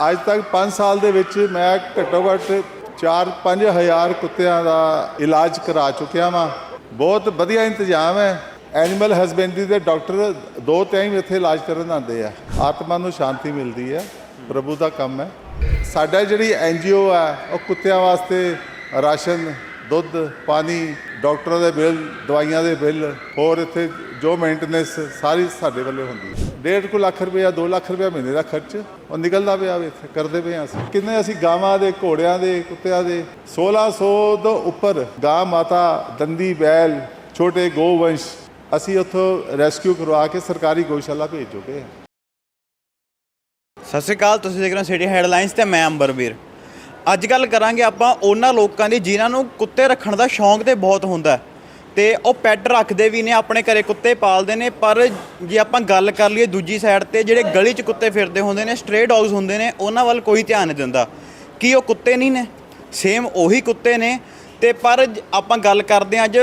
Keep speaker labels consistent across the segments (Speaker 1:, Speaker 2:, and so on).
Speaker 1: ਅੱਜ ਤੱਕ 5 ਸਾਲ ਦੇ ਵਿੱਚ ਮੈਂ ਘੱਟੋ ਘੱਟ 4-5 ਹਜ਼ਾਰ ਕੁੱਤਿਆਂ ਦਾ ਇਲਾਜ ਕਰਾ ਚੁੱਕਿਆ ਵਾਂ। ਬਹੁਤ ਵਧੀਆ ਇੰਤਜ਼ਾਮ ਹੈ। ਐਨੀਮਲ ਹਸਬੈਂਡਰੀ ਦੇ ਡਾਕਟਰ ਦੋ ਟਾਈਮ ਇੱਥੇ ਇਲਾਜ ਕਰਨ ਆਉਂਦੇ ਆ। ਆਤਮਾ ਨੂੰ ਸ਼ਾਂਤੀ ਮਿਲਦੀ ਹੈ ਪ੍ਰਭੂ ਦਾ ਕੰਮ ਹੈ। ਸਾਡਾ ਜਿਹੜੀ ਐਨਜੀਓ ਹੈ ਉਹ ਕੁੱਤਿਆਂ ਵਾਸਤੇ ਰਾਸ਼ਨ, ਦੁੱਧ, ਪਾਣੀ, ਡਾਕਟਰਾਂ ਦੇ ਬਿੱਲ, ਦਵਾਈਆਂ ਦੇ ਬਿੱਲ, ਹੋਰ ਇੱਥੇ ਜੋ ਮੇਨਟੇਨੈਂਸ ਸਾਰੀ ਸਾਡੇ ਵੱਲੋਂ ਹੁੰਦੀ ਹੈ ਡੇਢ ਕੁ ਲੱਖ ਰੁਪਇਆ 2 ਲੱਖ ਰੁਪਇਆ ਮਹੀਨੇ ਦਾ ਖਰਚ, ਉਹ ਨਿਕਲਦਾ ਪਿਆ ਵੇ ਇੱਥੇ, ਕਰਦੇ ਪਏ ਹਾਂ ਅਸੀਂ। ਕਿੰਨੇ ਅਸੀਂ ਗਾਵਾਂ ਦੇ, ਘੋੜਿਆਂ ਦੇ, ਕੁੱਤਿਆਂ ਦੇ। 1600 ਤੋਂ ਉੱਪਰ ਗਾਂ ਮਾਤਾ ਦੰਦੀ ਬੈਲ, ਛੋਟੇ ਗੋਵੰਸ਼, ਅਸੀਂ ਉੱਥੋਂ ਰੈਸਕਿਊ ਕਰਵਾ ਕੇ ਸਰਕਾਰੀ ਗੋਸ਼ਾਲਾ ਭੇਜ ਚੁੱਕੇ ਹਾਂ।
Speaker 2: ਸਤਿ ਸ਼੍ਰੀ ਅਕਾਲ, ਤੁਸੀਂ ਦੇਖ ਰਹੇ ਹੋ ਸਿਟੀ ਹੈਡਲਾਈਨਸ ਤੇ ਮੈਂ ਅੰਬਰਵੀਰ। ਅੱਜ ਗੱਲ ਕਰਾਂਗੇ ਆਪਾਂ ਉਹਨਾਂ ਲੋਕਾਂ ਦੀ ਜਿਨ੍ਹਾਂ ਨੂੰ ਕੁੱਤੇ ਰੱਖਣ ਦਾ ਸ਼ੌਂਕ ਤੇ ਬਹੁਤ ਹੁੰਦਾ ਹੈ। ਤੇ ਉਹ ਪੈਟ ਰੱਖਦੇ ਵੀ ਨੇ, ਆਪਣੇ ਘਰੇ ਕੁੱਤੇ ਪਾਲਦੇ ਨੇ, ਪਰ ਜੇ ਆਪਾਂ ਗੱਲ ਕਰ ਲਈਏ ਦੂਜੀ ਸਾਈਡ ਤੇ, ਜਿਹੜੇ ਗਲੀ 'ਚ ਕੁੱਤੇ ਫਿਰਦੇ ਹੁੰਦੇ ਨੇ ਸਟ੍ਰੇ ਡੌਗਸ ਹੁੰਦੇ ਨੇ, ਉਹਨਾਂ ਵੱਲ ਕੋਈ ਧਿਆਨ ਨਹੀਂ ਦਿੰਦਾ। ਕੀ ਉਹ ਕੁੱਤੇ ਨਹੀਂ ਨੇ? ਸੇਮ ਉਹੀ ਕੁੱਤੇ ਨੇ। ਤੇ ਪਰ ਆਪਾਂ ਗੱਲ ਕਰਦੇ ਹਾਂ ਅੱਜ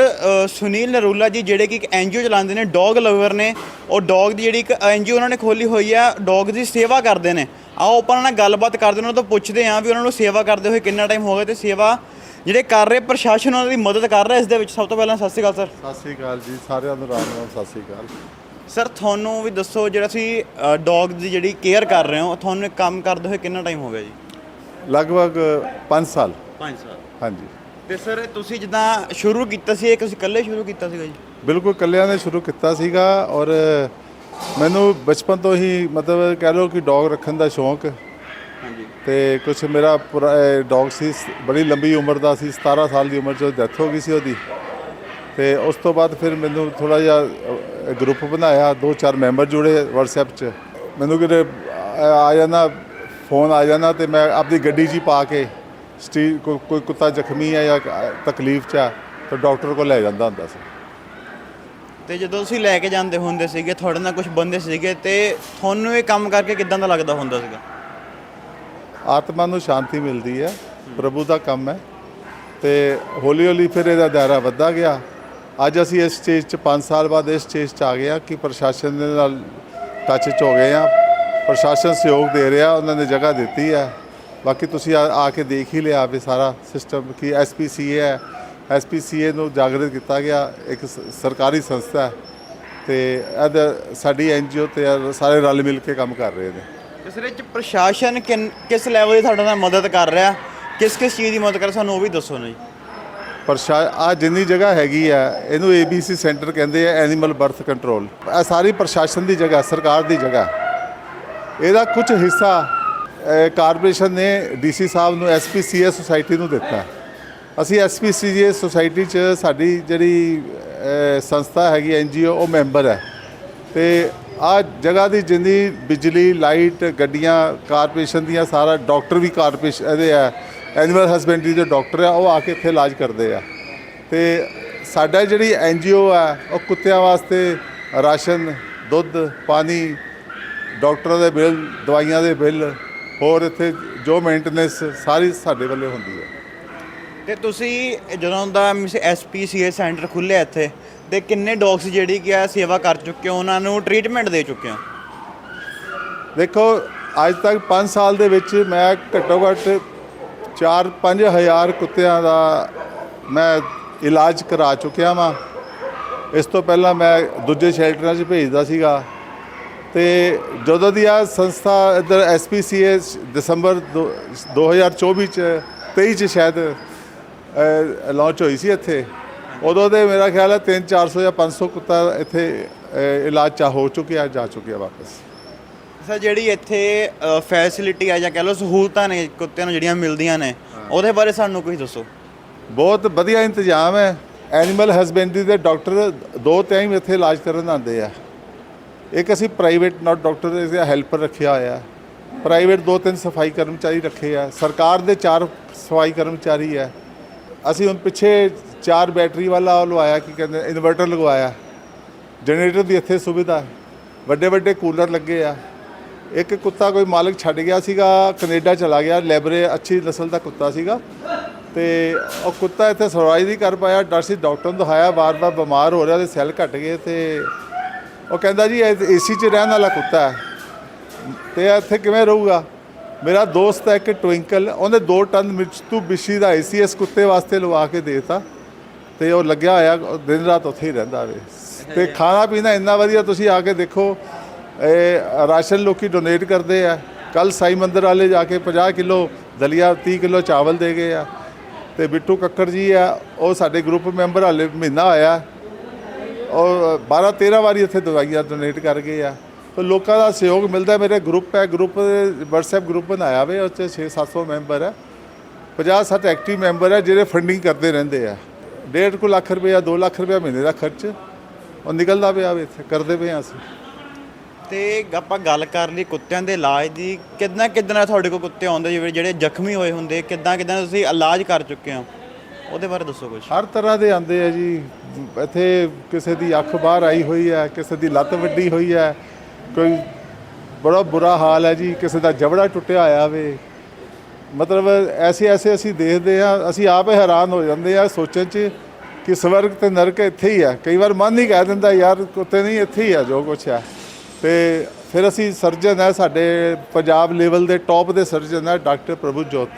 Speaker 2: ਸੁਨੀਲ ਨਰੂਲਾ ਜੀ, ਜਿਹੜੇ ਕਿ ਇੱਕ ਐਨਜੀਓ ਚਲਾਉਂਦੇ ਨੇ ਡੌਗ ਲਵਰ ਨੇ। ਉਹ ਡੌਗ ਦੀ ਜਿਹੜੀ ਇੱਕ ਐਨਜੀਓ ਉਹਨਾਂ ਨੇ ਖੋਲੀ ਹੋਈ ਆ ਡੌਗ ਦੀ ਸੇਵਾ ਕਰਦੇ ਨੇ। ਆਓ ਆਪਾਂ ਉਹਨਾਂ ਨਾਲ ਗੱਲਬਾਤ ਕਰਦੇ ਹਾਂ, ਉਹਨਾਂ ਤੋਂ ਪੁੱਛਦੇ ਹਾਂ ਵੀ ਉਹਨਾਂ ਨੂੰ ਸੇਵਾ ਕਰਦੇ ਹੋਏ ਕਿੰਨਾ ਟਾਈਮ ਹੋ ਗਿਆ ਤੇ ਸੇਵਾ ਜਿਹੜੇ ਕਰ ਰਹੇ ਪ੍ਰਸ਼ਾਸਨ ਉਹਨਾਂ ਦੀ ਮਦਦ ਕਰ ਰਿਹਾ ਇਸ ਦੇ ਵਿੱਚ। ਸਭ ਤੋਂ ਪਹਿਲਾਂ ਸਤਿ ਸ਼੍ਰੀ ਅਕਾਲ ਸਰ।
Speaker 1: ਸਤਿ ਸ੍ਰੀ ਅਕਾਲ ਜੀ ਸਾਰਿਆਂ ਨੂੰ ਰਾਮ ਰਾਮ ਸਤਿ ਸ੍ਰੀ ਅਕਾਲ।
Speaker 2: ਸਰ ਤੁਹਾਨੂੰ ਵੀ ਦੱਸੋ ਜਿਹੜਾ ਤੁਸੀਂ ਡੌਗ ਦੀ ਜਿਹੜੀ ਕੇਅਰ ਕਰ ਰਹੇ ਹੋ ਤੁਹਾਨੂੰ ਇਹ ਕੰਮ ਕਰਦੇ ਹੋਏ ਕਿੰਨਾ ਟਾਈਮ ਹੋ ਗਿਆ ਜੀ?
Speaker 1: ਲਗਭਗ 5 ਸਾਲ।
Speaker 2: 5 ਸਾਲ।
Speaker 1: ਹਾਂਜੀ।
Speaker 2: ਤੇ ਸਰ ਤੁਸੀਂ ਜਿੱਦਾਂ ਸ਼ੁਰੂ ਕੀਤਾ ਸੀ ਇਹ ਤੁਸੀਂ ਇਕੱਲੇ ਸ਼ੁਰੂ ਕੀਤਾ ਸੀਗਾ ਜੀ?
Speaker 1: ਬਿਲਕੁਲ ਕੱਲਿਆਂ ਨੇ ਸ਼ੁਰੂ ਕੀਤਾ ਸੀਗਾ ਔਰ ਮੈਨੂੰ ਬਚਪਨ ਤੋਂ ਹੀ ਮਤਲਬ ਕਹਿ ਲਓ ਕਿ ਡੌਗ ਰੱਖਣ ਦਾ ਸ਼ੌਂਕ ਤੇ ਕੁਝ ਮੇਰਾ ਡੌਗ ਸੀ ਬੜੀ ਲੰਬੀ ਉਮਰ ਦਾ ਸੀ 17 ਸਾਲ ਦੀ ਉਮਰ 'ਚ ਡੈਥ ਹੋ ਗਈ ਸੀ ਉਹਦੀ। ਤੇ ਉਸ ਤੋਂ ਬਾਅਦ ਫਿਰ ਮੈਨੂੰ ਥੋੜਾ ਜਿਹਾ ਗਰੁੱਪ ਬਣਾਇਆ, ਦੋ ਚਾਰ ਮੈਂਬਰ ਜੁੜੇ WhatsApp 'ਚ। ਮੈਨੂੰ ਕਿਤੇ ਆ ਆ ਜਾਣਾ ਫੋਨ ਆ ਜਾਣਾ ਤੇ ਮੈਂ ਆਪਣੀ ਗੱਡੀ 'ਚ ਹੀ ਪਾ ਕੇ ਸਟੀ ਕੋਈ ਕੁੱਤਾ ਜ਼ਖਮੀ ਹੈ ਜਾਂ ਤਕਲੀਫ 'ਚ ਆ, ਤਾਂ ਡਾਕਟਰ ਕੋਲ ਲੈ ਜਾਂਦਾ ਹੁੰਦਾ ਸੀ।
Speaker 2: ਤੇ ਜਦੋਂ ਤੁਸੀਂ ਲੈ ਕੇ ਜਾਂਦੇ ਹੁੰਦੇ ਸੀਗੇ, ਤੁਹਾਡੇ ਨਾਲ ਕੁਝ ਬੰਦੇ ਸੀਗੇ, ਤੇ ਤੁਹਾਨੂੰ ਇਹ ਕੰਮ ਕਰਕੇ ਕਿਦਾਂ ਦਾ ਲੱਗਦਾ ਹੁੰਦਾ ਸੀਗਾ?
Speaker 1: ਆਤਮਾ ਨੂੰ ਸ਼ਾਂਤੀ ਮਿਲਦੀ ਹੈ, ਪ੍ਰਭੂ ਦਾ ਕੰਮ ਹੈ। ਤੇ ਹੌਲੀ ਹੌਲੀ ਫਿਰ ਇਹਦਾ ਦਾਇਰਾ ਵੱਧਦਾ ਗਿਆ। ਅੱਜ ਅਸੀਂ ਇਸ ਸਟੇਜ 'ਚ 5 ਸਾਲ ਬਾਅਦ ਇਸ ਸਟੇਜ 'ਚ ਆ ਗਏ ਆ ਕਿ ਪ੍ਰਸ਼ਾਸਨ ਦੇ ਨਾਲ ਟੱਚ 'ਚ ਹੋ ਗਏ ਆ ਪ੍ਰਸ਼ਾਸਨ ਸਹਿਯੋਗ ਦੇ ਰਿਹਾ, ਉਹਨਾਂ ਨੇ ਜਗ੍ਹਾ ਦਿੱਤੀ ਹੈ। ਬਾਕੀ ਤੁਸੀਂ ਆ ਆ ਕੇ ਦੇਖ ਹੀ ਲਿਆ ਵੀ ਸਾਰਾ ਸਿਸਟਮ ਕਿ ਐਸਪੀਸੀਏ ਹੈ। ਐਸਪੀਸੀਏ ਨੂੰ ਜਾਗਰਤ ਕੀਤਾ ਗਿਆ, ਇੱਕ ਸਰਕਾਰੀ ਸੰਸਥਾ ਹੈ। ਤੇ ਇਹਦਾ, ਸਾਡੀ ਐਨਜੀਓ ਤੇ ਇਹ ਸਾਰੇ ਰਲ ਮਿਲ ਕੇ ਕੰਮ ਕਰ ਰਹੇ ਨੇ।
Speaker 2: ਇਸ ਵਿੱਚ ਪ੍ਰਸ਼ਾਸਨ ਕਿੰਨ- ਕਿਸ ਲੈਵਲ 'ਤੇ ਤੁਹਾਡੇ ਨਾਲ ਮਦਦ ਕਰ ਰਿਹਾ? ਕਿਸ ਕਿਸ ਚੀਜ਼ ਦੀ ਮਦਦ ਕਰ ਰਿਹਾ? ਸਾਨੂੰ ਉਹ ਵੀ ਦੱਸੋ ਨਾ ਜੀ।
Speaker 1: ਪ੍ਰਸ਼ਾ ਆ ਜਿੰਨੀ ਜਗ੍ਹਾ ਹੈਗੀ ਆ ਇਹਨੂੰ ABC ਸੈਂਟਰ ਕਹਿੰਦੇ ਆ ਐਨੀਮਲ ਬਰਥ ਕੰਟਰੋਲ ਇਹ ਸਾਰੀ ਪ੍ਰਸ਼ਾਸਨ ਦੀ ਜਗ੍ਹਾ ਸਰਕਾਰ ਦੀ ਜਗ੍ਹਾ। ਇਹਦਾ ਕੁਝ ਹਿੱਸਾ ਅਹ, ਕਾਰਪੋਰੇਸ਼ਨ ਨੇ ਡੀਸੀ ਸਾਹਿਬ ਨੂੰ SPCA ਸੁਸਾਇਟੀ ਨੂੰ ਦਿੱਤਾ। ਅਸੀਂ SPCA ਸੁਸਾਇਟੀ 'ਚ ਸਾਡੀ ਜਿਹੜੀ ਅਹ, ਸੰਸਥਾ ਹੈਗੀ ਐਨਜੀਓ ਉਹ ਮੈਂਬਰ ਹੈ ਤੇ ਆ ਜਗ੍ਹਾ ਦੀ ਜਿੰਨੀ ਬਿਜਲੀ, ਲਾਈਟ, ਗੱਡੀਆਂ, ਕਾਰਪੋਰੇਸ਼ਨ ਦੀਆਂ ਸਾਰਾ ਡਾਕਟਰ ਵੀ ਕਾਰਪੋਰੇਸ਼ਨ ਇਹਦੇ ਆ, ਐਨੀਮਲ ਹਸਬੈਂਡਰੀ ਦੇ ਡਾਕਟਰ ਆ, ਉਹ ਆ ਕੇ ਇੱਥੇ ਇਲਾਜ ਕਰਦੇ ਆ। ਤੇ ਸਾਡਾ ਜਿਹੜੀ ਐਨਜੀਓ ਆ, ਉਹ ਕੁੱਤਿਆਂ ਵਾਸਤੇ ਰਾਸ਼ਨ, ਦੁੱਧ, ਪਾਣੀ, ਡਾਕਟਰਾਂ ਦੇ ਬਿੱਲ, ਦਵਾਈਆਂ ਦੇ ਬਿੱਲ, ਹੋਰ ਇੱਥੇ ਜੋ ਮੇਨਟੇਨੈਂਸ ਸਾਰੀ ਸਾਡੇ ਵੱਲੋਂ ਹੁੰਦੀ ਹੈ
Speaker 2: ਤੇ ਤੁਸੀਂ ਜਦੋਂ ਦਾ ਮਿਸ ਐਸਪੀਸੀਏ ਸੈਂਟਰ ਖੁੱਲਿਆ ਇੱਥੇ ਤੇ ਕਿੰਨੇ ਡੌਗਸ ਜਿਹੜੀ ਕਿ ਆ ਸੇਵਾ ਕਰ ਚੁੱਕੇ ਹੋ, ਉਹਨਾਂ ਨੂੰ ਟ੍ਰੀਟਮੈਂਟ ਦੇ ਚੁੱਕੇ ਹੋ?
Speaker 1: ਦੇਖੋ, ਅੱਜ ਤੱਕ 5 ਸਾਲ ਦੇ ਵਿੱਚ ਮੈਂ ਘੱਟੋ ਘੱਟ 4-5 ਹਜ਼ਾਰ ਕੁੱਤਿਆਂ ਦਾ ਮੈਂ ਇਲਾਜ ਕਰਾ ਚੁੱਕਿਆ ਵਾਂ। ਇਸ ਤੋਂ ਪਹਿਲਾਂ ਮੈਂ ਦੂਜੇ ਸ਼ੈਲਟਰਾਂ 'ਚ ਭੇਜਦਾ ਸੀਗਾ। ਤੇ ਜਦੋਂ ਦੀ ਆ ਸੰਸਥਾ ਇੱਧਰ ਐਸਪੀਸੀਏ ਦਸੰਬਰ ਦੋ- 2024 ਚ 23 ਚ ਸ਼ਾਇਦ ਲਾਂਚ ਹੋਈ ਸੀ ਇੱਥੇ ਉਦੋਂ ਦੇ ਮੇਰਾ ਖਿਆਲ ਹੈ 3-400 ਜਾਂ 500 ਕੁੱਤਾ ਇੱਥੇ ਇਲਾਜ ਚਾ ਹੋ ਚੁੱਕਿਆ ਜਾ ਚੁੱਕਿਆ ਵਾਪਸ।
Speaker 2: ਸਰ ਜਿਹੜੀ ਇੱਥੇ ਫੈਸਿਲਿਟੀ ਆ ਜਾਂ ਕਹ ਲਓ ਸਹੂਲਤਾਂ ਨੇ ਕੁੱਤਿਆਂ ਨੂੰ ਜਿਹੜੀਆਂ ਮਿਲਦੀਆਂ ਨੇ ਉਹਦੇ ਬਾਰੇ ਸਾਨੂੰ ਕੁਝ ਦੱਸੋ।
Speaker 1: ਬਹੁਤ ਵਧੀਆ ਇੰਤਜ਼ਾਮ ਹੈ। ਐਨੀਮਲ ਹਸਬੈਂਡਰੀ ਦੇ ਡਾਕਟਰ ਦੋ ਟਾਈਮ ਇੱਥੇ ਇਲਾਜ ਕਰਨ ਆਉਂਦੇ ਆ। ਇੱਕ ਅਸੀਂ ਪ੍ਰਾਈਵੇਟ ਨਾਟ ਡਾਕਟਰ ਇਸ ਹੈਲਪਰ ਰੱਖਿਆ ਹੋਇਆ। ਪ੍ਰਾਈਵੇਟ ਦੋ ਤਿੰਨ ਸਫ਼ਾਈ ਕਰਮਚਾਰੀ ਰੱਖੇ ਆ। ਸਰਕਾਰ ਦੇ ਚਾਰ ਸਫ਼ਾਈ ਕਰਮਚਾਰੀ ਆ। ਅਸੀਂ ਹੁਣ ਪਿੱਛੇ ਚਾਰ ਬੈਟਰੀ ਵਾਲਾ ਉਹ ਲਵਾਇਆ, ਕੀ ਕਹਿੰਦੇ, ਇਨਵਰਟਰ ਲਗਵਾਇਆ। ਜਨਰੇਟਰ ਦੀ ਇੱਥੇ ਸੁਵਿਧਾ ਹੈ। ਵੱਡੇ ਵੱਡੇ ਕੂਲਰ ਲੱਗੇ ਆ। ਇੱਕ ਕੁੱਤਾ ਕੋਈ ਮਾਲਕ ਛੱਡ ਗਿਆ ਸੀਗਾ, ਕੈਨੇਡਾ ਚਲਾ ਗਿਆ, ਲੈਬਰੇ ਅੱਛੀ ਨਸਲ ਦਾ ਕੁੱਤਾ ਸੀਗਾ। ਤੇ ਉਹ ਕੁੱਤਾ ਇੱਥੇ ਸਰਵਾਈਵ ਨਹੀਂ ਕਰ ਪਾਇਆ ਡਾਕਟਰ ਸੀ, ਡਾਕਟਰ ਨੂੰ ਦਿਖਾਇਆ, ਵਾਰ-ਵਾਰ ਬਿਮਾਰ ਹੋ ਰਿਹਾ ਤੇ ਸੈੱਲ ਘਟ ਗਏ ਤੇ ਉਹ ਕਹਿੰਦਾ ਜੀ ਏਸੀ 'ਚ ਰਹਿਣ ਵਾਲਾ ਕੁੱਤਾ ਹੈ। ਤੇ ਇੱਥੇ ਕਿਵੇਂ ਰਹੂਗਾ? ਮੇਰਾ ਦੋਸਤ ਹੈ ਇੱਕ ਟਵਿੰਕਲ, ਉਹਨੇ 2 ਟਨ ਮਿਰਚ ਤੋਂ ਬਿਸ਼ੀ ਦਾ ਆਈਸੀਐਸ ਕੁੱਤੇ ਵਾਸਤੇ ਲਵਾ ਕੇ ਦੇਤਾ। ਤੇ ਉਹ ਲੱਗਿਆ ਹੋਇਆ ਦਿਨ ਰਾਤ ਉੱਥੇ ਹੀ ਰਹਿੰਦਾ ਵੇ। ਤੇ ਖਾਣਾ ਪੀਣਾ ਇੰਨਾ ਵਧੀਆ ਤੁਸੀਂ ਆ ਕੇ ਦੇਖੋ ਇਹ ਰਾਸ਼ਨ ਲੋਕੀ ਡੋਨੇਟ ਕਰਦੇ ਆ। ਕੱਲ ਸਾਈ ਮੰਦਰ ਵਾਲੇ ਜਾ ਕੇ 50 ਕਿਲੋ ਦਲੀਆ 30 ਕਿਲੋ ਚਾਵਲ ਦੇ ਗਏ ਆ। ਤੇ ਬਿੱਟੂ ਕੱਕੜ ਜੀ ਆ ਉਹ ਸਾਡੇ ਗਰੁੱਪ ਮੈਂਬਰ ਹਾਲੇ ਮਹੀਨਾ ਹੋਇਆ। ਔਰ 12 13 ਵਾਰੀ ਇੱਥੇ ਦਵਾਈਆਂ ਡੋਨੇਟ ਕਰ ਗਏ ਆ। ਤੇ ਲੋਕਾਂ ਦਾ ਸਹਿਯੋਗ ਮਿਲਦਾ ਮੇਰੇ ਗਰੁੱਪ ਹੈ ਗਰੁੱਪ WhatsApp ਗਰੁੱਪ ਬਣਾਇਆ ਵੇ ਉਹ 'ਚ 6 700 ਮੈਂਬਰ ਹੈ 50 60 ਐਕਟਿਵ ਮੈਂਬਰ ਹੈ ਜਿਹੜੇ ਫੰਡਿੰਗ ਕਰਦੇ ਰਹਿੰਦੇ ਆ। ਡੇਢ ਕੁ ਲੱਖ ਰੁਪਇਆ 2 ਲੱਖ ਰੁਪਇਆ ਮਹੀਨੇ ਦਾ ਖਰਚ ਉਹ ਨਿਕਲਦਾ ਪਿਆ ਵੇ ਇੱਥੇ ਕਰਦੇ ਪਏ ਹਾਂ ਅਸੀਂ।
Speaker 2: ਤੇ ਆਪਾਂ ਗੱਲ ਕਰ ਲਈ ਕੁੱਤਿਆਂ ਦੇ ਇਲਾਜ ਦੀ ਕਿੰਨਾ ਕਿੰਨਾ ਤੁਹਾਡੇ ਕੋਲ ਕੁੱਤੇ ਆਉਂਦੇ ਜਿਵੇਂ ਜਿਹੜੇ ਜ਼ਖਮੀ ਹੋਏ ਹੁੰਦੇ ਕਿੱਦਾਂ ਕਿੱਦਾਂ ਤੁਸੀਂ ਇਲਾਜ ਕਰ ਚੁੱਕੇ ਹੋ? ਉਹਦੇ ਬਾਰੇ ਦੱਸੋ ਕੁਝ
Speaker 1: ਹਰ ਤਰ੍ਹਾਂ ਦੇ ਆਂਦੇ ਆ ਜੀ। ਇੱਥੇ ਕਿਸੇ ਦੀ ਅੱਖ ਬਾਹਰ ਆਈ ਹੋਈ ਹੈ ਕਿਸੇ ਦੀ ਲੱਤ ਵੱਡੀ ਹੋਈ ਹੈ ਕੋਈ ਬੜਾ ਬੁਰਾ ਹਾਲ ਹੈ ਜੀ ਕਿਸੇ ਦਾ ਜਬੜਾ ਟੁੱਟਿਆ ਹੋਇਆ ਵੇ। ਮਤਲਬ ਐਸੇ ਐਸੇ ਅਸੀਂ ਦੇਖਦੇ ਆ ਅਸੀਂ ਆਪ ਹੀ ਹੈਰਾਨ ਹੋ ਜਾਂਦੇ ਆ ਸੋਚਣ 'ਚ ਕਿ ਸਵਰਗ ਤੇ ਨਰਕ ਇੱਥੇ ਹੀ ਹੈ ਕਈ ਵਾਰ ਮਨ ਹੀ ਕਹਿ ਦਿੰਦਾ ਯਾਰ ਉੱਤੇ ਨਹੀਂ ਇੱਥੇ ਹੀ ਆ ਜੋ ਕੁਛ ਹੈ ਤੇ ਫਿਰ ਅਸੀਂ ਸਰਜਨ ਹੈ ਸਾਡੇ ਪੰਜਾਬ ਲੈਵਲ ਦੇ ਟੌਪ ਦੇ ਸਰਜਨ ਹੈ ਡਾਕਟਰ ਪ੍ਰਭੂ ਜੋਤ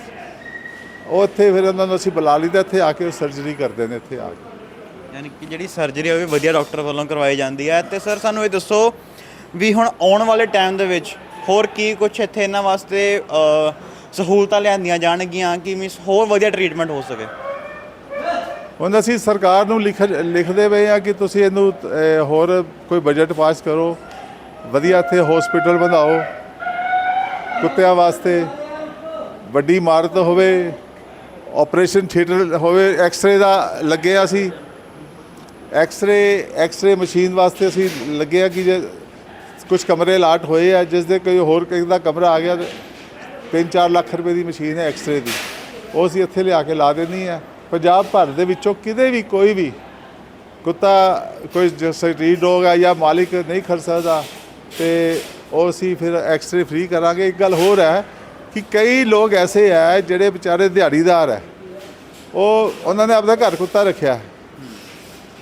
Speaker 1: ਉਹ ਇੱਥੇ ਫਿਰ ਉਹਨਾਂ ਨੂੰ ਅਸੀਂ ਬੁਲਾ ਲਈਦਾ ਇੱਥੇ ਆ ਕੇ ਉਹ ਸਰਜਰੀ ਕਰਦੇ ਨੇ ਇੱਥੇ ਆ ਕੇ।
Speaker 2: ਯਾਨੀ ਕਿ ਜਿਹੜੀ ਸਰਜਰੀ ਉਹ ਵੀ ਵਧੀਆ ਡਾਕਟਰ ਵੱਲੋਂ ਕਰਵਾਈ ਜਾਂਦੀ ਹੈ ਤੇ ਸਰ ਸਾਨੂੰ ਇਹ ਦੱਸੋ ਵੀ ਹੁਣ ਆਉਣ ਵਾਲੇ ਟਾਈਮ ਦੇ ਵਿੱਚ ਹੋਰ ਕੀ ਕੁਝ ਇੱਥੇ ਇਹਨਾਂ ਵਾਸਤੇ ਅ, ਸਹੂਲਤਾਂ ਲਿਆਂਦੀਆਂ ਜਾਣਗੀਆਂ ਕਿ ਮੀਨਸ ਹੋਰ ਵਧੀਆ ਟ੍ਰੀਟਮੈਂਟ ਹੋ ਸਕੇ।
Speaker 1: ਹੁਣ ਅਸੀਂ ਸਰਕਾਰ ਨੂੰ ਲਿਖ ਲਿਖਦੇ ਪਏ ਆ ਕਿ ਤੁਸੀਂ ਇਹਨੂੰ ਅਹ, ਹੋਰ ਕੋਈ ਬਜਟ ਪਾਸ ਕਰੋ। ਵਧੀਆ ਇੱਥੇ ਹਸਪੀਟਲ ਬਣਾਓ। ਕੁੱਤਿਆਂ ਵਾਸਤੇ ਵੱਡੀ ਇਮਾਰਤ ਹੋਵੇ ਆਪਰੇਸ਼ਨ ਥੀਏਟਰ ਹੋਵੇ ਐਕਸ-ਰੇ ਦਾ ਲੱਗਿਆ ਸੀ। ਐਕਸ-ਰੇ ਐਕਸ-ਰੇ ਮਸ਼ੀਨ ਵਾਸਤੇ ਅਸੀਂ ਲੱਗੇ ਆ ਕਿ ਜੇ ਕੁਝ ਕਮਰੇ ਲਾਟ ਹੋਏ ਆ ਜਿਸ ਦੇ ਕੋਈ ਹੋਰ ਕਿਸੇ ਦਾ ਕਮਰਾ ਆ ਗਿਆ ਤੇ 3-4 ਲੱਖ ਰੁਪਏ ਦੀ ਮਸ਼ੀਨ ਹੈ ਐਕਸ-ਰੇ ਦੀ। ਉਹ ਅਸੀਂ ਇੱਥੇ ਲਿਆ ਕੇ ਲਾ ਦੇਣੀ ਆ ਪੰਜਾਬ ਭਰ ਦੇ ਵਿੱਚੋਂ ਕਿਤੇ ਵੀ ਕੋਈ ਵੀ ਕੁੱਤਾ ਕੋਈ ਸਟਰੀਟ ਡੋਗ ਆ ਜਾਂ ਮਾਲਿਕ ਨਹੀਂ ਖੜ ਸਕਦਾ ਤੇ ਉਹ ਅਸੀਂ ਫਿਰ ਐਕਸ-ਰੇ ਫ੍ਰੀ ਕਰਾਂਗੇ। ਇੱਕ ਗੱਲ ਹੋਰ ਹੈ ਕਿ ਕਈ ਲੋਕ ਐਸੇ ਹੈ ਜਿਹੜੇ ਵਿਚਾਰੇ ਦਿਹਾੜੀਦਾਰ ਹੈ। ਉਹ ਉਹਨਾਂ ਨੇ ਆਪਣਾ ਘਰ ਕੁੱਤਾ ਰੱਖਿਆ।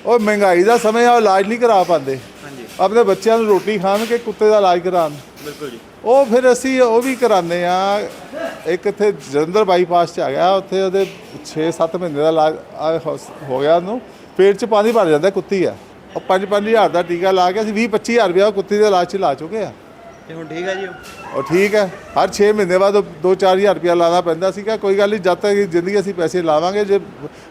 Speaker 1: ਉਹ ਮਹਿੰਗਾਈ ਦਾ ਸਮੇਂ ਆ ਉਹ ਇਲਾਜ ਨਹੀਂ ਕਰਾ ਪਾਉਂਦੇ।
Speaker 2: ਹਾਂਜੀ।
Speaker 1: ਆਪਣੇ ਬੱਚਿਆਂ ਨੂੰ ਰੋਟੀ ਖਾਣ ਕੇ ਕੁੱਤੇ ਦਾ ਇਲਾਜ ਕਰਾਉਣ।
Speaker 2: ਬਿਲਕੁਲ ਜੀ।
Speaker 1: ਉਹ ਫਿਰ ਅਸੀਂ ਉਹ ਵੀ ਕਰਾਉਂਦੇ ਆ ਇੱਕ ਇੱਥੇ ਜਲੰਧਰ ਬਾਈਪਾਸ 'ਚ ਆ ਗਿਆ। ਉੱਥੇ ਉਹਦੇ 6-7 ਮਹੀਨੇ ਦਾ ਇਲਾਜ ਆ ਹੋ ਗਿਆ ਉਹਨੂੰ। ਪੇਟ 'ਚ ਪਾਣੀ ਭਰ ਜਾਂਦਾ ਕੁੱਤੀ ਆ। ਉਹ 5-5 ਹਜ਼ਾਰ ਦਾ ਟੀਕਾ ਲਾ ਕੇ ਅਸੀਂ 20-25 ਹਜ਼ਾਰ ਉਹ ਕੁੱਤੀ ਦੇ ਇਲਾਜ 'ਚ ਲਾ ਚੁੱਕੇ ਆ।
Speaker 2: ਤੇ ਹੁਣ ਠੀਕ ਹੈ ਜੀ ਉਹ?
Speaker 1: ਠੀਕ ਹੈ ਹਰ 6 ਮਹੀਨੇ ਬਾਅਦ 2-4 ਹਜ਼ਾਰ ਰੁਪਇਆ ਲਾਣਾ ਪੈਂਦਾ ਸੀਗਾ। ਕੋਈ ਗੱਲ ਨਹੀਂ ਜਦ ਤੱਕ ਜ਼ਿੰਦਗੀ ਅਸੀਂ ਪੈਸੇ ਲਾਵਾਂਗੇ ਜੇ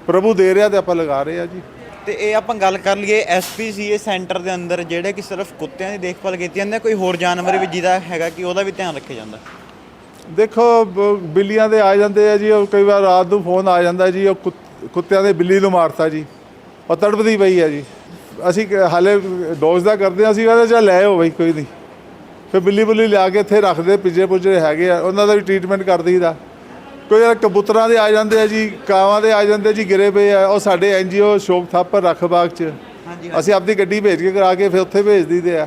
Speaker 1: ਪ੍ਰਭੂ ਦੇ ਰਿਹਾ ਤੇ ਆਪਾਂ ਲਗਾ ਰਹੇ ਆ ਜੀ।
Speaker 2: ਤੇ ਇਹ ਆਪਾਂ ਗੱਲ ਕਰ ਲਈਏ ਐਸਪੀਸੀਏ ਸੈਂਟਰ ਦੇ ਅੰਦਰ, ਜਿਹੜੇ ਕਿ ਸਿਰਫ ਕੁੱਤਿਆਂ ਦੀ ਦੇਖਭਾਲ ਕੀਤੀ ਜਾਂਦੀ ਹੈ, ਕੋਈ ਹੋਰ ਜਾਨਵਰ ਵੀ ਜਿਹਦਾ ਹੈਗਾ ਕਿ ਉਹਦਾ ਵੀ ਧਿਆਨ ਰੱਖਿਆ ਜਾਂਦਾ?
Speaker 1: ਦੇਖੋ, ਬ- ਬਿੱਲੀਆਂ ਦੇ ਆ ਜਾਂਦੇ ਆ ਜੀ, ਉਹ ਕਈ ਵਾਰ ਰਾਤ ਨੂੰ ਫੋਨ ਆ ਜਾਂਦਾ ਜੀ, ਉਹ ਕੁੱਤ- ਕੁੱਤਿਆਂ ਦੇ ਬਿੱਲੀ ਨੂੰ ਮਾਰਤਾ ਜੀ, ਉਹ ਤੜਪਦੀ ਪਈ ਆ ਜੀ। ਅਸੀਂ ਕ- ਹਾਲੇ ਡੋਜ਼ ਦਾ ਕਰਦੇ ਆ ਅਸੀਂ ਕਹਿੰਦੇ, ਚੱਲ ਲੈ ਆਓ ਬਈ, ਕੋਈ ਨਹੀਂ। ਫਿਰ ਬਿੱਲੀ ਬੁੱਲੀ ਲਿਆ ਕੇ ਇੱਥੇ ਰੱਖਦੇ ਪਿੱਜੇ ਪੁੱਜੇ ਹੈਗੇ ਆ, ਉਹਨਾਂ ਦਾ ਵੀ ਟ੍ਰੀਟਮੈਂਟ ਕਰ ਦਈਦਾ। ਕੋਈ ਯਾਰ ਕਬੂਤਰਾਂ ਦੇ ਆ ਜਾਂਦੇ ਆ ਜੀ ਕਾਵਾਂ ਦੇ ਆ ਜਾਂਦੇ ਜੀ ਗਿਰੇ ਪਏ ਆ। ਉਹ ਸਾਡੇ ਐਨਜੀਓ ਸ਼ੋਕ ਥਾਪਰ ਰੱਖ ਬਾਗ ਚ ਅਸੀਂ ਆਪਣੀ ਗੱਡੀ ਭੇਜ ਕੇ ਕਰਾ ਕੇ ਫਿਰ ਉੱਥੇ ਭੇਜ ਦਈਦੇ ਆ।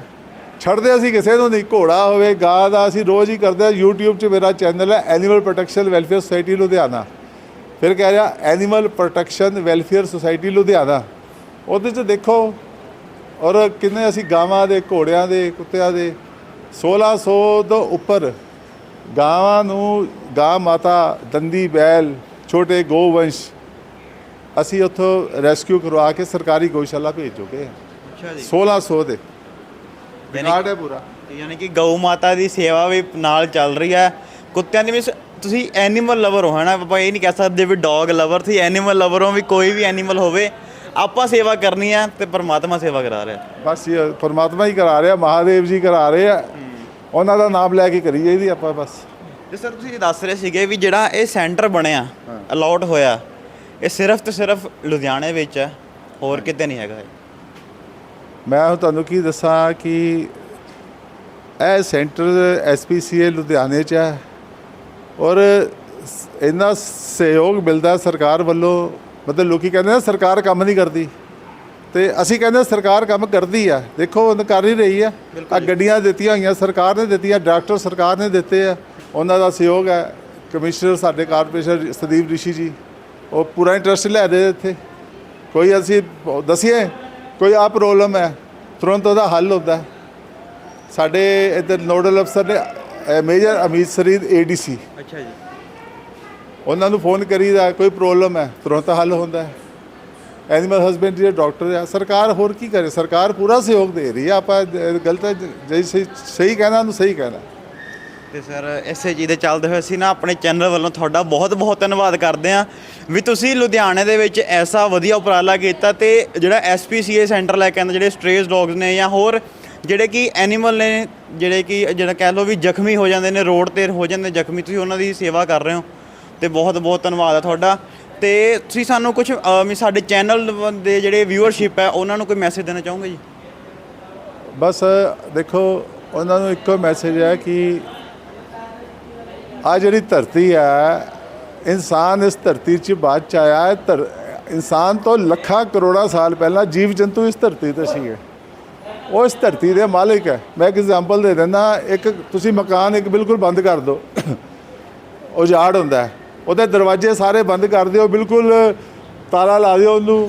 Speaker 1: ਛੱਡਦੇ ਅਸੀਂ ਕਿਸੇ ਨੂੰ ਨਹੀਂ ਘੋੜਾ ਹੋਵੇ ਗਾਂ ਦਾ ਅਸੀਂ ਰੋਜ਼ ਹੀ ਕਰਦੇ ਆ। YouTube 'ਚ ਮੇਰਾ ਚੈਨਲ ਹੈ animal protection welfare society Ludhiana. ਫਿਰ ਕਹਿ ਰਿਹਾ animal protection welfare society Ludhiana. ਉਹਦੇ 'ਚ ਦੇਖੋ ਔਰ ਕਿੰਨੇ ਅਸੀਂ ਗਾਵਾਂ ਦੇ ਘੋੜਿਆਂ ਦੇ ਕੁੱਤਿਆਂ ਦੇ 1600 ਤੋਂ ਉੱਪਰ ਗਾਵਾਂ ਨੂੰ ਗਾਂ ਮਾਤਾ ਦੰਦੀ ਬੈਲ ਛੋਟੇ ਗੋਵੰਸ਼ ਅਸੀਂ ਉੱਥੋਂ ਰੈਸਕਿਊ ਕਰਵਾ ਕੇ ਸਰਕਾਰੀ ਗਊਸ਼ਾਲਾ ਭੇਜ ਚੁੱਕੇ ਹਾਂ।
Speaker 2: ਅੱਛਾ ਜੀ।
Speaker 1: 1600 ਦੇ। ਰਿਕਾਰਡ ਹੈ ਪੂਰਾ।
Speaker 2: ਯਾਨੀ ਕਿ ਗਊ ਮਾਤਾ ਦੀ ਸੇਵਾ ਵੀ ਨਾਲ ਚੱਲ ਰਹੀ ਹੈ। ਕੁੱਤਿਆਂ ਦੀ ਮੀਨਸ ਤੁਸੀਂ ਐਨੀਮਲ ਲਵਰ ਹੋ ਹਨਾ? ਆਪਾਂ ਇਹ ਨਹੀਂ ਕਹਿ ਸਕਦੇ ਵੀ ਡੌਗ ਲਵਰ ਤੁਸੀਂ ਐਨੀਮਲ ਲਵਰ ਹੋ ਵੀ ਕੋਈ ਵੀ ਐਨੀਮਲ ਹੋਵੇ ਆਪਾਂ ਸੇਵਾ ਕਰਨੀ ਹੈ ਤੇ ਪਰਮਾਤਮਾ ਸੇਵਾ ਕਰਾ ਰਿਹਾ।
Speaker 1: ਬਸ ਇਹ ਪਰਮਾਤਮਾ ਹੀ ਕਰਾ ਰਿਹਾ ਮਹਾਦੇਵ ਜੀ ਕਰਾ ਰਹੇ ਆ। ਉਹਨਾਂ ਦਾ ਨਾਮ ਲੈ ਕੇ ਕਰੀ ਜਾਈਦੀ ਆਪਾਂ ਬਸ।
Speaker 2: ਤੇ ਸਰ ਤੁਸੀਂ ਇਹ ਦੱਸ ਰਹੇ ਸੀਗੇ ਵੀ ਜਿਹੜਾ ਇਹ ਸੈਂਟਰ ਬਣਿਆ ਅਲਾਟ ਹੋਇਆ ਇਹ ਸਿਰਫ ਤੇ ਸਿਰਫ ਲੁਧਿਆਣੇ ਵਿੱਚ ਹੈ ਹੋਰ ਕਿਤੇ ਨਹੀਂ ਹੈਗਾ ਇਹ।
Speaker 1: ਮੈਂ ਹੁਣ ਤੁਹਾਨੂੰ ਕੀ ਦੱਸਾਂ ਕਿ ਇਹ ਸੈਂਟਰ ਐਸਪੀਸੀਏ ਲੁਧਿਆਣੇ 'ਚ ਹੈ ਔਰ ਸ- ਇੰਨਾ ਸਹਿਯੋਗ ਮਿਲਦਾ ਸਰਕਾਰ ਵੱਲੋਂ ਮਤਲਬ ਲੋਕੀ ਕਹਿੰਦੇ ਨੇ ਸਰਕਾਰ ਕੰਮ ਨਹੀਂ ਕਰਦੀ। ਤੇ ਅਸੀਂ ਕਹਿੰਦੇ ਸਰਕਾਰ ਕੰਮ ਕਰਦੀ ਆ। ਦੇਖੋ ਉਹ ਕਰ ਹੀ ਰਹੀ ਆ। ਆ ਗੱਡੀਆਂ ਦਿੱਤੀਆਂ ਹੋਈਆਂ ਸਰਕਾਰ ਨੇ ਦਿੱਤੀਆਂ ਡਾਕਟਰ ਸਰਕਾਰ ਨੇ ਦਿੱਤੇ ਆ। ਉਹਨਾਂ ਦਾ ਸਹਿਯੋਗ ਹੈ ਕਮਿਸ਼ਨਰ ਸਾਡੇ ਕਾਰਪੋਰੇਸ਼ਨ ਸਦੀਪ ਰਿਸ਼ੀ ਜੀ ਉਹ ਪੂਰਾ ਇੰਟਰਸਟ ਲੈ ਦੇ ਇੱਥੇ। ਕੋਈ ਅਸੀਂ ਦਸੀਏ ਕੋਈ ਆ ਪ੍ਰੋਬਲਮ ਹੈ ਤੁਰੰਤ ਉਹਦਾ ਹੱਲ ਹੁੰਦਾ। ਸਾਡੇ ਇੱਧਰ ਨੋਡਲ ਅਫਸਰ ਨੇ ਮੇਜਰ ਅਮੀਤ ਸਰੀਦ ਏਡੀਸੀ
Speaker 2: ਅੱਛਾ ਜੀ।
Speaker 1: ਉਹਨਾਂ ਨੂੰ ਫੋਨ ਕਰੀਦਾ ਕੋਈ ਪ੍ਰੋਬਲਮ ਹੈ ਤੁਰੰਤ ਹੱਲ ਹੁੰਦਾ। ਹੈ ਐਨੀਮਲ ਹਸਬੈਂਡਰੀ ਡਾਕਟਰ ਆ ਸਰਕਾਰ ਹੋਰ ਕੀ ਕਰੇ? ਸਰਕਾਰ ਪੂਰਾ ਸਹਿਯੋਗ ਦੇ ਰਹੀ ਹੈ ਆਪਾਂ ਜ- ਗਲਤ ਹੈ, ਸਹੀ ਕਹਿਣਾ ਉਹਨੂੰ ਸਹੀ ਕਹਿਣਾ।
Speaker 2: ਤੇ ਸਰ ਇਸੇ ਚੀਜ਼ ਦੇ ਚੱਲਦੇ ਹੋਏ ਅਸੀਂ ਨਾ ਆਪਣੇ ਚੈਨਲ ਵੱਲੋਂ ਤੁਹਾਡਾ ਬਹੁਤ-ਬਹੁਤ ਧੰਨਵਾਦ ਕਰਦੇ ਹਾਂ। ਵੀ ਤੁਸੀਂ ਲੁਧਿਆਣੇ ਦੇ ਵਿੱਚ ਐਸਾ ਵਧੀਆ ਉਪਰਾਲਾ ਕੀਤਾ ਤੇ ਜਿਹੜਾ ਐਸਪੀਸੀਏ ਸੈਂਟਰ ਲੈ ਕੇ ਆਂਦਾ ਜਿਹੜੇ ਸਟ੍ਰੇਸ ਡੌਗਸ ਨੇ ਜਾਂ ਹੋਰ ਜਿਹੜੇ ਕਿ ਐਨੀਮਲ ਨੇ ਜਿਹੜੇ ਕਿ ਜਿਹੜਾ ਕਹਿ ਲਓ ਵੀ ਜ਼ਖਮੀ ਹੋ ਜਾਂਦੇ ਨੇ ਰੋਡ ਤੇ ਹੋ ਜਾਂਦੇ ਜ਼ਖਮੀ ਤੁਸੀਂ ਉਹਨਾਂ ਦੀ ਸੇਵਾ ਕਰ ਰਹੇ ਹੋ। ਤੇ ਬਹੁਤ-ਬਹੁਤ ਧੰਨਵਾਦ ਹੈ ਤੁਹਾਡਾ। ਤੇ ਤੁਸੀਂ ਸਾਨੂੰ ਕੁਝ ਵੀ ਸਾਡੇ ਚੈਨਲ ਦੇ ਜਿਹੜੇ ਵਿਊਅਰਸ਼ਿਪ ਹੈ, ਉਹਨਾਂ ਨੂੰ ਕੋਈ ਮੈਸੇਜ ਦੇਣਾ ਚਾਹੋਗੇ ਜੀ?
Speaker 1: ਬਸ, ਦੇਖੋ, ਉਹਨਾਂ ਨੂੰ ਇੱਕੋ ਮੈਸੇਜ ਹੈ ਕਿ ਆ ਜਿਹੜੀ ਧਰਤੀ ਹੈ, ਇਨਸਾਨ ਇਸ ਧਰਤੀ 'ਚ ਬਾਅਦ ਚ ਆਇਆ ਹੈ, ਧਰ, ਇਨਸਾਨ ਤੋਂ ਲੱਖਾਂ ਕਰੋੜਾਂ ਸਾਲ ਪਹਿਲਾਂ ਜੀਵ ਜੰਤੂ ਇਸ ਧਰਤੀ ਤੇ ਸੀਗੇ। ਉਹ ਇਸ ਧਰਤੀ ਦੇ ਮਾਲਿਕ ਹੈ। ਮੈਂ ਇੱਕ ਐਗਜ਼ਾਮਪਲ ਦੇ ਦਿੰਦਾ, ਇੱਕ ਤੁਸੀਂ ਮਕਾਨ ਇੱਕ ਬਿਲਕੁਲ ਬੰਦ ਕਰ ਦਿਓ ਉਜਾੜ ਹੁੰਦਾ ਹੈ। ਉਹਦੇ ਦਰਵਾਜ਼ੇ ਸਾਰੇ ਬੰਦ ਕਰ ਦਿਓ ਬਿਲਕੁਲ ਤਾਲਾ ਲਾ ਦਿਓ ਉਹਨੂੰ।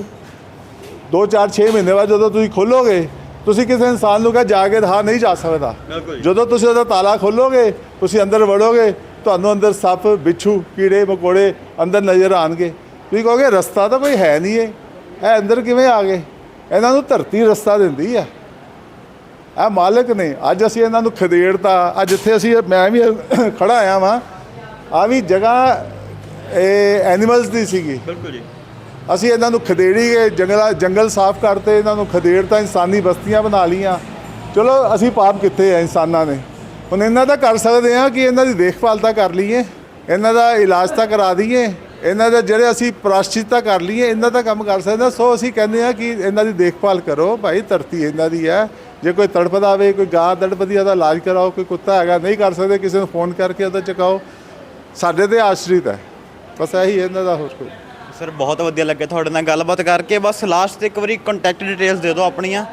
Speaker 1: 2 4 6 ਮਹੀਨੇ ਬਾਅਦ ਜਦੋਂ ਤੁਸੀਂ ਖੋਲੋਗੇ ਤੁਸੀਂ ਕਿਸੇ ਇਨਸਾਨ ਨੂੰ ਕਹ ਜਾ ਕੇ ਦਿਖਾ ਨਹੀਂ ਜਾ ਸਕਦਾ। ਜਦੋਂ ਤੁਸੀਂ ਉਹਦਾ ਤਾਲਾ ਖੋਲੋਗੇ ਤੁਸੀਂ ਅੰਦਰ ਵੜੋਗੇ ਤੁਹਾਨੂੰ ਅੰਦਰ ਸੱਪ ਬਿੱਛੂ ਕੀੜੇ ਮਕੌੜੇ ਅੰਦਰ ਨਜ਼ਰ ਆਣਗੇ ਤੁਸੀਂ ਕਹੋਗੇ ਰਸਤਾ ਤਾਂ ਕੋਈ ਹੈ ਨਹੀਂ ਇਹ ਇਹ ਅੰਦਰ ਕਿਵੇਂ ਆ ਗਏ? ਇਹਨਾਂ ਨੂੰ ਧਰਤੀ ਰਸਤਾ ਦਿੰਦੀ ਆ। ਇਹ ਮਾਲਕ ਨੇ ਅੱਜ ਅਸੀਂ ਇਹਨਾਂ ਨੂੰ ਖਦੇੜਤਾ ਅੱਜ ਜਿੱਥੇ ਅਸੀਂ ਮੈਂ ਵੀ ਖੜਾ ਆਇਆ ਵਾਂ। ਆ ਵੀ ਜਗ੍ਹਾ ਇਹ ਐਨੀਮਲਸ ਦੀ ਸੀਗੀ।
Speaker 2: ਬਿਲਕੁਲ ਜੀ।
Speaker 1: ਅਸੀਂ ਇਹਨਾਂ ਨੂੰ ਖਦੇੜੀ ਗਏ ਜੰਗਲਾ ਜੰਗਲ ਸਾਫ਼ ਕਰਤੇ ਇਹਨਾਂ ਨੂੰ ਖਦੇੜਤਾ ਇਨਸਾਨੀ ਬਸਤੀਆਂ ਬਣਾ ਲੀਆਂ ਚਲੋ ਅਸੀਂ ਪਾਪ ਕਿੱਥੇ ਆ ਇਨਸਾਨਾਂ ਨੇ। ਹੁਣ ਇਹਨਾਂ ਦਾ ਕਰ ਸਕਦੇ ਆ ਕਿ ਇਹਨਾਂ ਦੀ ਦੇਖਭਾਲ ਤਾਂ ਕਰ ਲਈਏ ਇਹਨਾਂ ਦਾ ਇਲਾਜ ਤਾਂ ਕਰਾ ਦਈਏ ਇਹਨਾਂ ਦਾ ਜਿਹੜੇ ਅਸੀਂ ਪ੍ਰਾਸ਼ਚਿਤ ਤਾਂ ਕਰ ਲਈਏ ਇਹਨਾਂ ਦਾ ਕੰਮ ਕਰ ਸਕਦੇ ਹਾਂ। ਸੋ ਅਸੀਂ ਕਹਿੰਦੇ ਆ ਕਿ ਇਹਨਾਂ ਦੀ ਦੇਖਭਾਲ ਕਰੋ ਭਾਈ ਧਰਤੀ ਇਹਨਾਂ ਦੀ ਹੈ। ਜੇ ਕੋਈ ਤੜਪਦਾ ਆਵੇ ਕੋਈ ਗਾਂ ਤੜਪਦੀ ਆ ਉਹਦਾ ਇਲਾਜ ਕਰਾਓ ਕੋਈ ਕੁੱਤਾ ਹੈਗਾ ਨਹੀਂ ਕਰ ਸਕਦੇ ਕਿਸੇ ਨੂੰ ਫੋਨ ਕਰਕੇ ਉਹਦਾ ਚਕਾਓ। ਸਾਡੇ ਤੇ ਆਸ਼ਰਿਤ ਹੈ। ਬਸ ਇਹੀ ਇਹਨਾਂ ਦਾ ਹੋਰ ਕੋਈ।
Speaker 2: ਸਰ ਬਹੁਤ ਵਧੀਆ ਲੱਗਿਆ ਤੁਹਾਡੇ ਨਾਲ ਗੱਲਬਾਤ ਕਰਕੇ। ਬਸ ਲਾਸਟ ਤੇ ਇੱਕ ਵਾਰੀ ਕੰਟੈਕਟ ਡਿਟੇਲਸ ਦੇ ਦਿਓ ਆਪਣੀਆਂ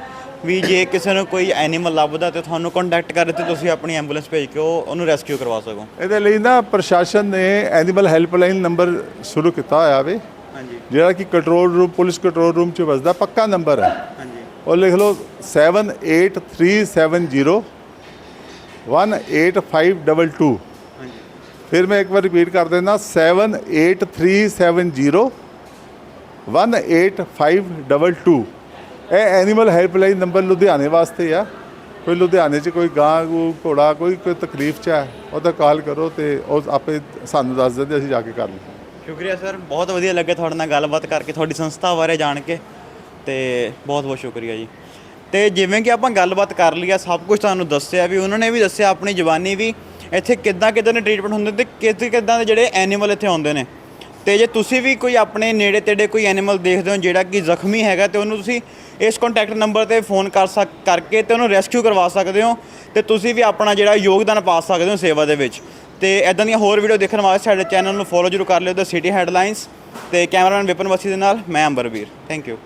Speaker 2: ਵੀ ਜੇ ਕਿਸੇ ਨੂੰ ਕੋਈ ਐਨੀਮਲ ਲੱਭਦਾ ਤੇ ਤੁਹਾਨੂੰ ਕੰਟੈਕਟ ਕਰੇ ਤੇ ਤੁਸੀਂ ਆਪਣੀ ਐਂਬੂਲੈਂਸ ਭੇਜ ਕੇ ਉਹ ਉਹਨੂੰ ਰੈਸਕਿਊ ਕਰਵਾ ਸਕੋ।
Speaker 1: ਇਹਦੇ ਲਈ ਨਾ ਪ੍ਰਸ਼ਾਸਨ ਨੇ ਐਨੀਮਲ ਹੈਲਪਲਾਈਨ ਨੰਬਰ ਸ਼ੁਰੂ ਕੀਤਾ ਹੋਇਆ ਵੇ।
Speaker 2: ਹਾਂਜੀ।
Speaker 1: ਜਿਹੜਾ ਕਿ control room police control room 'ਚ ਵੱਜਦਾ ਪੱਕਾ ਨੰਬਰ ਹੈ।
Speaker 2: ਹਾਂਜੀ।
Speaker 1: ਉਹ ਲਿਖ ਲਓ 78370 18522
Speaker 2: ਹਾਂਜੀ
Speaker 1: ਫਿਰ ਮੈਂ ਇੱਕ ਵਾਰ ਰਿਪੀਟ ਕਰ ਦਿੰਦਾ 78370 18522 ਇਹ ਐਨੀਮਲ ਹੈਲਪਲਾਈਨ ਨੰਬਰ ਲੁਧਿਆਣੇ ਵਾਸਤੇ ਆ। ਕੋਈ ਲੁਧਿਆਣੇ 'ਚ ਕੋਈ ਗਾਂ ਗੂ ਘੋੜਾ, ਕੋਈ ਕੋਈ ਤਕਲੀਫ 'ਚ ਹੈ ਉਹਦਾ ਕਾਲ ਕਰੋ ਤੇ ਉਹ ਆਪੇ ਸਾਨੂੰ ਦੱਸ ਦਿੰਦੇ, ਅਸੀਂ ਜਾ ਕੇ ਕਰ ਲਈਏ।
Speaker 2: ਸ਼ੁਕਰੀਆ ਸਰ, ਬਹੁਤ ਵਧੀਆ ਲੱਗਿਆ ਤੁਹਾਡੇ ਨਾਲ ਗੱਲਬਾਤ ਕਰਕੇ, ਤੁਹਾਡੀ ਸੰਸਥਾ ਬਾਰੇ ਜਾਣ ਕੇ, ਤੇ ਬਹੁਤ ਬਹੁਤ ਸ਼ੁਕਰੀਆ ਜੀ। ਤੇ ਜਿਵੇਂ ਕਿ ਆਪਾਂ ਗੱਲਬਾਤ ਕਰ ਲਈ ਆ, ਸਭ ਕੁਝ ਤੁਹਾਨੂੰ ਦੱਸਿਆ ਵੀ, ਉਹਨਾਂ ਨੇ ਵੀ ਦੱਸਿਆ, ਆਪਣੀ ਜਵਾਨੀ ਵੀ ਇੱਥੇ ਕਿੱਦਾਂ ਕਿੱਦਾਂ ਦੇ ਟ੍ਰੀਟਮੈਂਟ ਹੁੰਦੇ ਤੇ ਕਿੱਦਾਂ ਕਿੱਦਾਂ ਦੇ ਜਿਹੜੇ ਐਨੀਮਲ ਇੱਥੇ ਆਉਂਦੇ ਨੇ। ਤੇ ਜੇ ਤੁਸੀਂ ਵੀ ਕੋਈ ਆਪਣੇ ਨੇੜੇ ਤੇੜੇ ਕੋਈ ਐਨੀਮਲ ਦੇਖਦੇ ਹੋ ਜਿਹੜਾ ਕਿ ਜ਼ਖਮੀ ਹੈਗਾ ਤੇ ਉਹਨੂੰ ਤੁਸੀਂ ਇਸ ਕੰਟੈਕਟ ਨੰਬਰ ਤੇ ਫੋਨ ਕਰ ਸਕ, ਕਰਕੇ ਤੇ ਉਹਨੂੰ ਰੈਸਕਿਊ ਕਰਵਾ ਸਕਦੇ ਹੋ ਤੇ ਤੁਸੀਂ ਵੀ ਆਪਣਾ ਜਿਹੜਾ ਯੋਗਦਾਨ ਪਾ ਸਕਦੇ ਹੋ ਸੇਵਾ ਦੇ ਵਿੱਚ। ਤੇ ਐਦਾਂ ਦੀਆਂ ਹੋਰ ਵੀਡੀਓ ਦੇਖਣ ਵਾਸਤੇ ਸਾਡੇ ਚੈਨਲ ਨੂੰ ਫੋਲੋ ਜ਼ਰੂਰ ਕਰ ਲਿਓ ਦ ਸਿਟੀ ਹੈਡਲਾਈਨਸ ਤੇ ਕੈਮਰਾਮੈਨ ਵਿਪਨ ਵਸੀ ਦੇ ਨਾਲ, ਮੈਂ ਅੰਬਰਵੀਰ। Thank you